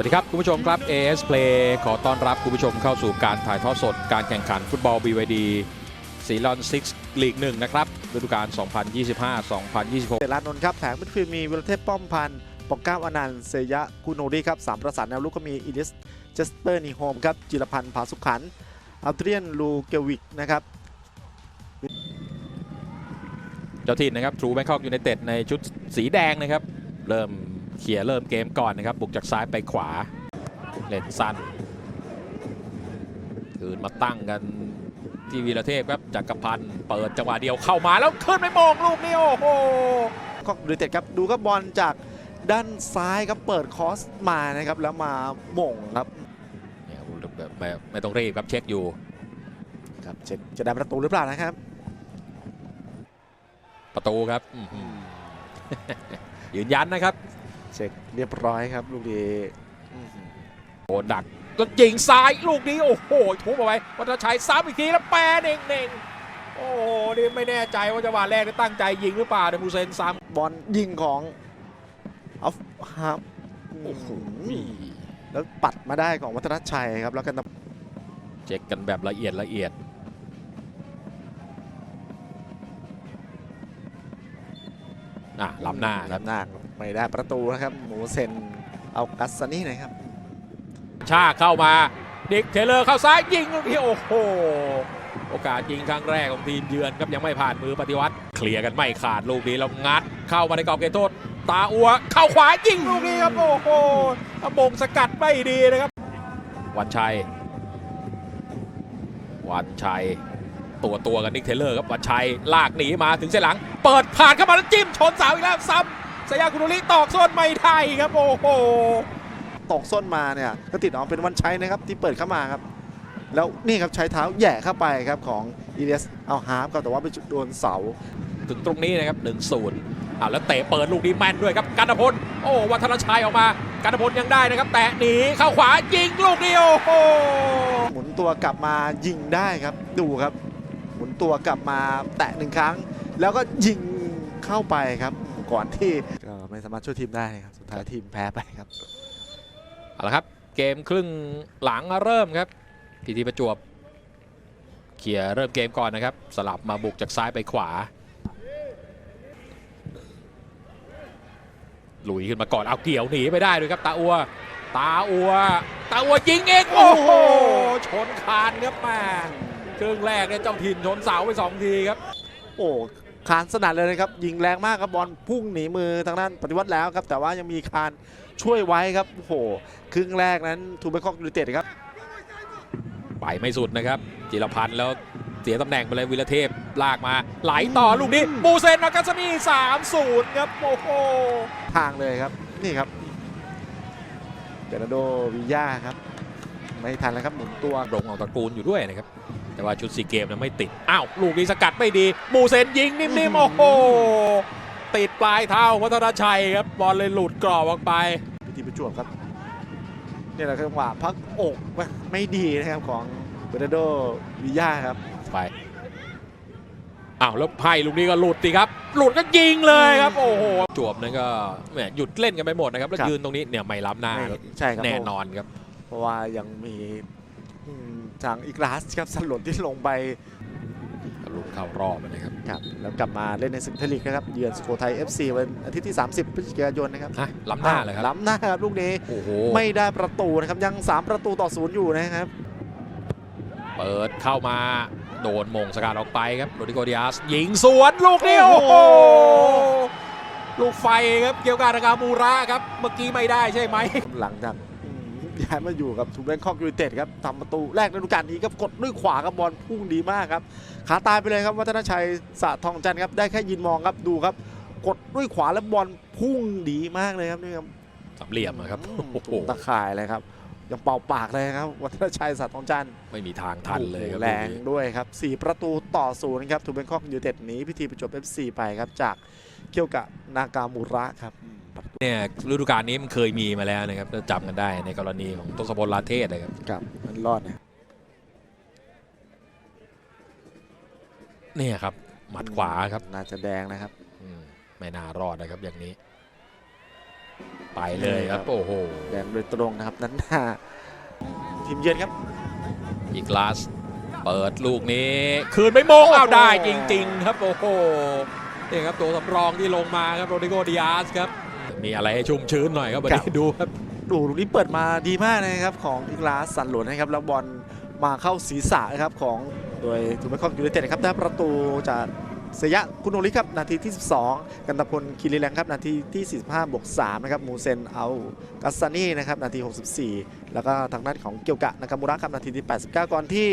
วัสดีครับ คุณผู้ชมครับ AS Play ขอต้อนรับคุณผู้ชมเข้าสู่การถ่ายทอดสด การแข่งขันฟุตบอล BYD ซีลอน6ลีก1นะครับฤดูกาล 2025-2026เดลานนท์ครับแผงมิดฟิลด์มีวิลเทพป้อมพันธ์ปองเก้าอนันต์เซยะกุโนรีครับสามประสานแนวลุกก็มีอิลิสเจสเปอร์นีโฮมครับจิรพันธ์ผาสุขขันธ์อัลเทรียนลูเกวิกนะครับเจ้าถิ่นนะครับทรูแบงคอกยูไนเต็ดในชุดสีแดงนะครับ เริ่ม เขี่ยเริ่มเกมก่อนนะครับ บุกจากซ้ายไปขวา เล่นสั้นคืนมาตั้งกันที่วีรเทพครับจากกรพันธ์เปิดจังหวะเดียวเข้ามาแล้วขึ้นไปมองลูกนี้โอ้โหก็ยูไนเต็ดครับดูครับบอลจากด้านซ้ายครับเปิดคอสมานะครับแล้วมาหม่งครับเนี่ยแบบไม่ไม่ต้องรีบครับเช็คอยู่ครับเช็คจะได้ประตูหรือเปล่านะครับ ประตูครับอื้อหือยืนยันนะครับ เช็คเรียบร้อยครับลูกนี้อื้อหือโดนดักแล้วยิงซ้ายลูกนี้โอ้โหทุบเอาไว้วัฒนชัยซ้ำอีกทีแล้วแปรเน่งเน่งโอ้โหนี่ไม่แน่ใจว่าจังหวะแรกได้ตั้งใจยิงหรือเปล่าเดมูเซนซ้ำบอลยิงของอัฟฮาร์โอ้โหแล้วปัดมาได้ของวัฒนชัยครับแล้วกันเช็คกันแบบละเอียดละเอียด อะล้ำหน้าครับลำหน้าไม่ได้ประตูนะครับหมูเซนเอากัสซานี่นะครับ ชาเข้ามาดิกเทเลอร์เข้าซ้ายยิงลูกนี้โอ้โห โอกาสยิงครั้งแรกของทีมเยือนครับยังไม่ผ่านมือปฏิวัติ เคลียร์กันไม่ขาดลูกนี้แล้วงัด เข้ามาในกรอบเขตโทษ ตาอัวเข้าขวายิงลูกนี้ครับโอ้โหบงสกัดไม่ดีนะครับ วันชัย วันชัย ตัวตัวกันนิกเทเลอร์ครับวันชัยลากหนีมาถึงเส้นหลัง เปิดผ่านเข้ามาแล้วจิ้มชนเสาอีกแล้วซ้ำสยามกุนุริตอกส้นไม่ได้ครับโอ้โหตกส้นมาเนี่ยก็ติดออกเป็นวันชัยนะครับที่เปิดเข้ามาครับ แล้วนี่ครับใช้เท้าแหย่เข้าไปครับของอีเดสเอาฮาร์ฟครับแต่ว่าไปจุดโดนเสา ถึงตรงนี้นะครับ1นศูนย์อ่าแล้วเตะเปิดลูกนี้แม่นด้วยครับกันพลโอ้วัฒนชัยออกมากันพลยังได้นะครับ แตะหนีเข้าขวายิงลูกนี้โอ้โหหมุนตัวกลับมายิงได้ครับดูครับหมุน ตัวกลับมาแตะหนึ่งครั้ง แล้วก็ยิงเข้าไปครับ ก่อนที่ก็ไม่สามารถช่วยทีมได้ครับ สุดท้ายทีมแพ้ไปครับ เอาละครับ เกมครึ่งหลังเริ่มครับพีทีประจวบเขี่ยเริ่มเกมก่อนนะครับ สลับมาบุกจากซ้ายไปขวาลุยขึ้นมาก่อนเอาเกี่ยวหนีไปได้ด้วยครับตาอัว ตาอัว ตาอัวยิงเองโอ้โหชนคานครับแม่ ครึ่งแรกเนี่ยเจ้าถิ่นชนเสาไปสองทีครับ โอ้คานสนั่นเลยนะครับ ยิงแรงมากครับบอลพุ่งหนีมือทางด้านปฏิวัติแล้วครับ แต่ว่ายังมีคานช่วยไว้ครับโอ้โหครึ่งแรกนั้นทูเบคอกยูไนเต็ดครับไปไม่สุดนะครับ จิรพันธ์แล้วเสียตำแหน่งไปเลยวิรเทพลากมา ไหลต่อลูกนี้บูเซนนากาซานี3-0 ครับโอ้โหทางเลยครับนี่ครับเบรนาร์โดวิย่าครับ ไม่ทันแล้วครับหมุนตัวโรงออกตระกูลอยู่ด้วยนะครับ แต่ว่าชุดซีเกมนั้นไม่ติด อ้าว ลูกนี้สกัดไม่ดีบูเซนยิงนิ่มๆ โอ้โห ติดปลายเท้าวัฒนชัยครับ บอลเลยหลุดกรอบออกไป พิธีประจวบครับนี่แหละคือจังหวะพักอกไม่ดีนะครับของเบรนาร์โดวิย่าครับ ไปอ้าวแล้วไพ่ลูกนี้ก็หลุดสิครับ หลุดก็ยิงเลยครับ โอ้โหจวบนั้นก็แหมหยุดเล่นกันไปหมดนะครับ แล้วครับยืนตรงนี้เนี่ยไม่ล้ำหน้าไม่ครับใช่ครับแน่นอนครับ เพราะว่ายังมี อืมทางอีกลาสครับสลนที่ลงไปลุ้นเข้ารอบนะครับครับแล้วกลับมาเล่นในศึกไทยลีกนะครับ เยือนสุโขทัย FC วันอาทิตย์ที่ 30พฤศจิกายนนะครับฮะล้ำหน้าเลยครับล้ำหน้าครับลูกนี้โอ้โหไม่ได้ประตูนะครับ ยัง 3 ประตูต่อศูนย์อยู่นะครับ เปิดเข้ามาโดนมงสกัดออกไปครับโรดิโกดิอาสยิงสวนลูกนี้โอ้โหลูกไฟครับเกี่ยวกับนากามูระครับ เมื่อกี้ไม่ได้ใช่ไหมหลังจากอืม ย้ายมาอยู่กับทูแบงคอกยูไนเต็ดครับทำประตูแรกในฤดูกาลนี้ครับกดด้วยขวาครับบอลพุ่งดีมากครับขาตายไปเลยครับวัฒนชัยสะทองจันทร์ครับได้แค่ยืนมองครับดูครับ กดด้วยขวาแล้วบอลพุ่งดีมากเลยครับนี่ครับสามเหลี่ยมอะครับอืมโอ้โหตุ่มตะข่ายเลยครับยังเป่าปากเลยครับ วัฒนชัยสัตย์ทองจันทร์ไม่มีทางทันเลยครับแรงลูกนี้ด้วยครับ 4 ประตูต่อศูนย์ครับทูเบงคอกยูไนเต็ดหนีพิธีประจวบ FC ไปครับ จากเคียวกะนากามูระครับ ประตูเนี่ยฤดูกาลนี้มันเคยมีมาแล้วนะครับถ้าจำกันได้ในกรณีของทศพลลาเทศนะครับครับมันรอดนะเนี่ยครับ หมัดขวาครับน่าจะแดงนะครับอืมไม่น่ารอดนะครับอย่างนี้ ไปไปเลยครับโอ้โหแดงโดยตรงนะครับนั้นหน้าทีมเยือนครับ อีกลาสเปิดลูกนี้ คืนไม่โมงเอาวได้จริง ๆ ครับโอ้โหนี่ครับตัวสำรองที่ลงมาครับโรดิโกดิอาสครับ มีอะไรให้ชุ่มชื้นหน่อยครับวันนี้ครับดูครับดูลูกนี้เปิดมาดีมากนะครับของอิงลาสสันหลวนนะครับแล้วบอลมาเข้าศีรษะนะครับของโดยทูเบคอมยูไนเต็ดนะครับได้ประตูจากเซยะคุณโอลิครับนาทีที่ 12 กันตพลคิริแลงครับนาทีที่ 45บวก3นะครับมูเซนเอากัสซานี่นะครับนาที 64 แล้วก็ทางด้านของเกียวกะนากามูระครับนาทีที่ 89 ก่อนที่